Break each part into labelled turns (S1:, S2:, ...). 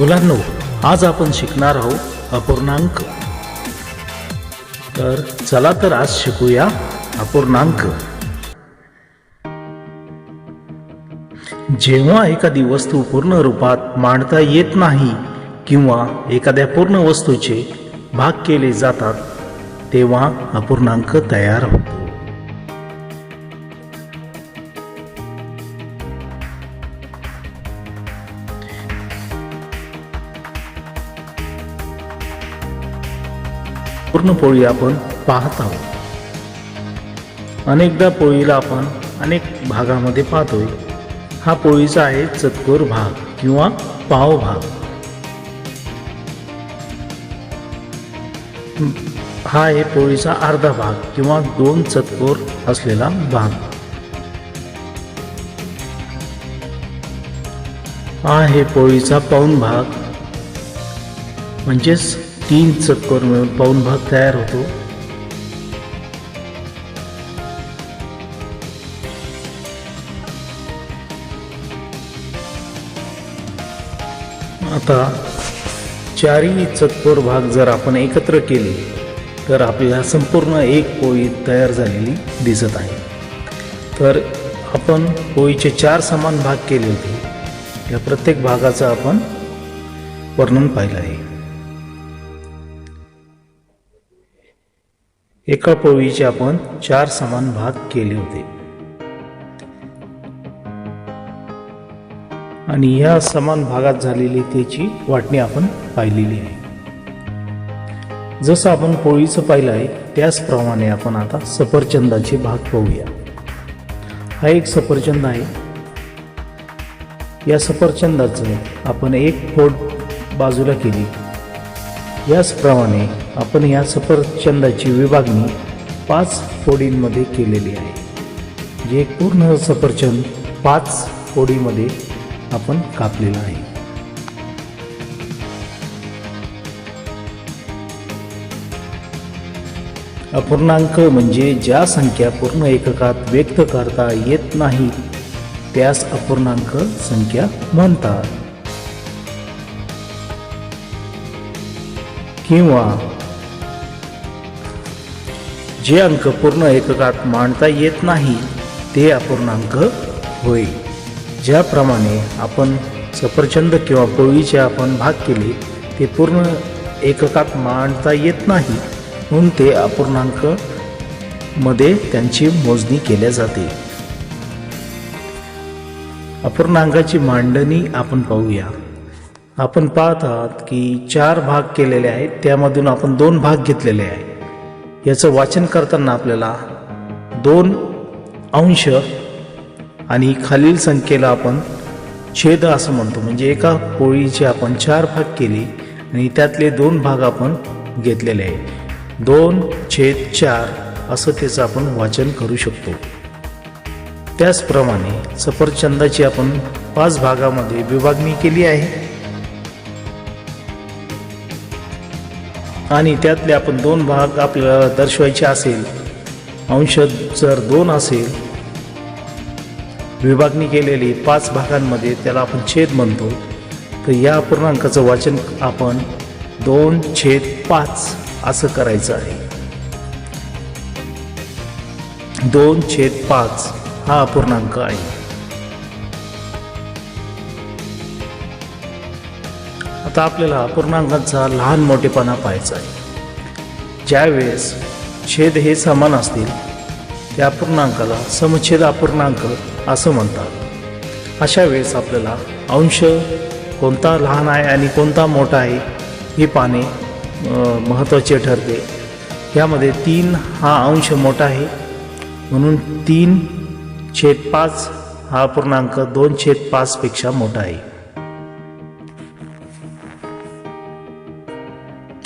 S1: मुलांनो आज आपण शिकणार आहोत अपूर्णांक. तर चला तर आज शिकूया अपूर्णांक. जेव्हा एखादी वस्तू पूर्ण रूपात मांडता येत नाही किंवा एखाद्या पूर्ण वस्तूचे भाग केले जातात तेव्हा अपूर्णांक तयार होतो. पूर्ण पोळी आपण पाहत आहोत. अनेकदा पोळीला आपण अनेक भागामध्ये पाहतोय. हा पोळीचा आहे चतकोर भाग किंवा पाव भाग. हा आहे पोळीचा अर्धा भाग किंवा दोन चतकोर असलेला भाग. हा आहे पोळीचा पाऊन भाग. म्हणजेच तीन चक्कर मिळून पाऊन भाग तयार होतो. आता चारही चतकोर भाग जर आपण एकत्र केले तर आपल्याला संपूर्ण एक पोळी तयार झालेली दिसत आहे. तर आपण पोळीचे चार समान भाग केले होते. या प्रत्येक भागाचं आपण वर्णन पाहिलं आहे. एका पोळीचे आपण चार समान भाग केले होते. आणि या समान भागात झालेली त्याची वाटणी आपण पाहिलेली आहे. जसं आपण पोळीचं पाहिलं आहे त्याचप्रमाणे आपण आता सफरचंदाचे भाग पाहूया. हा एक सफरचंद आहे. या सफरचंदाचं आपण एक फोड बाजूला केली. याचप्रमाणे आपण या सफरचंदाची विभागणी पाच फोडींमध्ये केलेली आहे. जे पूर्ण सफरचंद पाच फोडीमध्ये आपण कापलेलं आहे. अपूर्णांक म्हणजे ज्या संख्या पूर्ण एककात व्यक्त करता येत नाही त्यास अपूर्णांक संख्या म्हणतात. किंवा जे अंक पूर्ण एककात मांडता येत नाही ते अपूर्णांक होय ज्याप्रमाणे आपण सफरचंद किंवा पोळीचे आपण भाग केले ते पूर्ण एककात मांडता येत नाही म्हणून ते अपूर्णांकमध्ये त्यांची मोजणी केल्या जाते. अपूर्णांकाची मांडणी आपण पाहूया. आपण पाहत आहात की चार भाग केलेले आहेत त्यामधून आपण दोन भाग घेतलेले आहे याचं वाचन करताना आपल्याला दोन अंश आणि खालील संख्येला आपण छेद असं म्हणतो. म्हणजे एका पोळीचे आपण चार भाग केले आणि त्यातले दोन भाग आपण घेतलेले आहे दोन छेद चार असं त्याचं आपण वाचन करू शकतो. त्याचप्रमाणे सफरचंदाची आपण पाच भागामध्ये विभागणी केली आहे. आणि त्यातले आपण दोन भाग आपल्याला दर्शवायचे असेल अंश जर दोन असेल विभागणी केलेली पाच भागांमध्ये त्याला आपण छेद म्हणतो. तर या पूर्णांकाचं वाचन आपण दोन छेद पाच असं करायचं आहे. दोन छेद पाच हा अपूर्णांक आहे. आता आपल्याला पूर्णांकाचा लहान मोठेपणा पाहायचा आहे. ज्यावेळेस छेद हे समान असतील त्या अपूर्णांकाला समछेद अपूर्णांक असं म्हणतात. अशा वेळेस आपल्याला अंश कोणता लहान आहे आणि कोणता मोठा आहे हे पाहणे महत्त्वाचे ठरते. यामध्ये तीन हा अंश मोठा आहे म्हणून तीन छेद पाच हा पूर्णांक दोन छेद पाचपेक्षा मोठा आहे.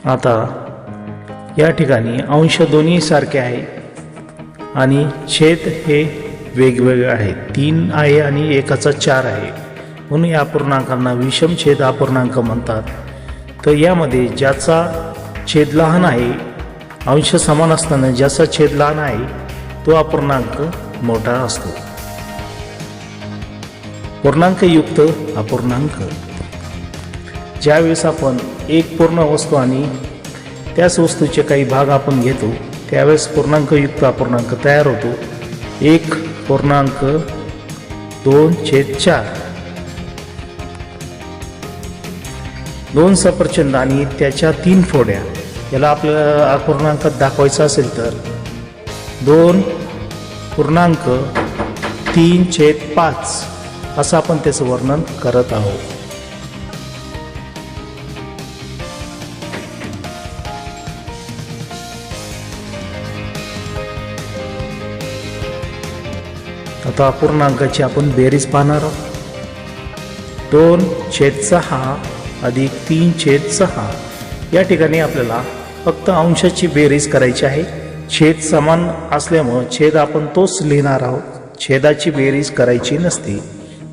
S1: आता या ठिकाणी अंश दोन्ही सारखे आहे. आणि छेद हे वेगवेगळे आहे. तीन आहे आणि एकाचा चार आहे. म्हणून या अपूर्णांकांना विषम छेद अपूर्णांक म्हणतात. तर यामध्ये ज्याचा छेद लहान आहे अंश समान असताना ज्याचा छेद लहान आहे तो अपूर्णांक मोठा असतो. पूर्णांकयुक्त अपूर्णांक. ज्यावेळेस आपण एक पूर्ण वस्तू आणि त्याच वस्तूचे काही भाग आपण घेतो त्यावेळेस पूर्णांकयुक्त अपूर्णांक तयार होतो. एक पूर्णांक दोन छेद चार. दोन सफरचंद आणि त्याच्या तीन फोड्या. याला आपल्याला अपूर्णांकात दाखवायचं असेल तर. दोन पूर्णांक तीन छेद पाच. असं आपण त्याचं वर्णन करत आहोत. आता अपूर्णांकाची आपण बेरीज पाहणार आहोत. दोन छेद सहा अधिक तीन छेद सहा. या ठिकाणी आपल्याला फक्त अंशाची बेरीज करायची आहे. छेद समान असल्यामुळं छेद आपण तोच लिहिणार आहोत. छेदाची बेरीज करायची नसते.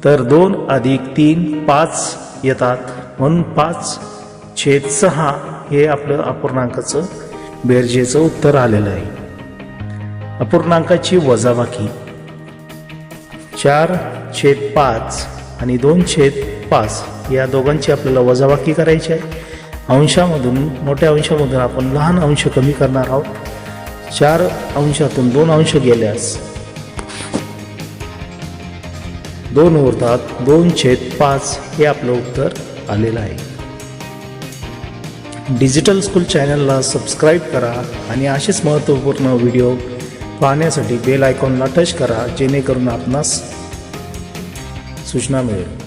S1: तर दोन अधिक तीन पाच येतात. म्हणून पाच छेद सहा हे आपलं अपूर्णांकाचं बेरजेचं उत्तर आलेलं आहे. अपूर्णांकाची वजाबाकी. चार छेद पाच आणि दोन छेद पाच या दोघांची आपल्याला वजाबाकी करायची आहे. अंशामधून मोठ्या अंशामधून आपण लहान अंश कमी करणार आहोत. चार अंशातून दोन अंश गेल्यास दोन उरतात दोन छेद पाच हे आपलं उत्तर आलेलं आहे. डिजिटल स्कूल चॅनलला सबस्क्राईब करा आणि असेच महत्त्वपूर्ण व्हिडिओ पाहण्यासाठी बेल आयकॉनला टच करा जेणेकरून आपणास सूचना मिळेल.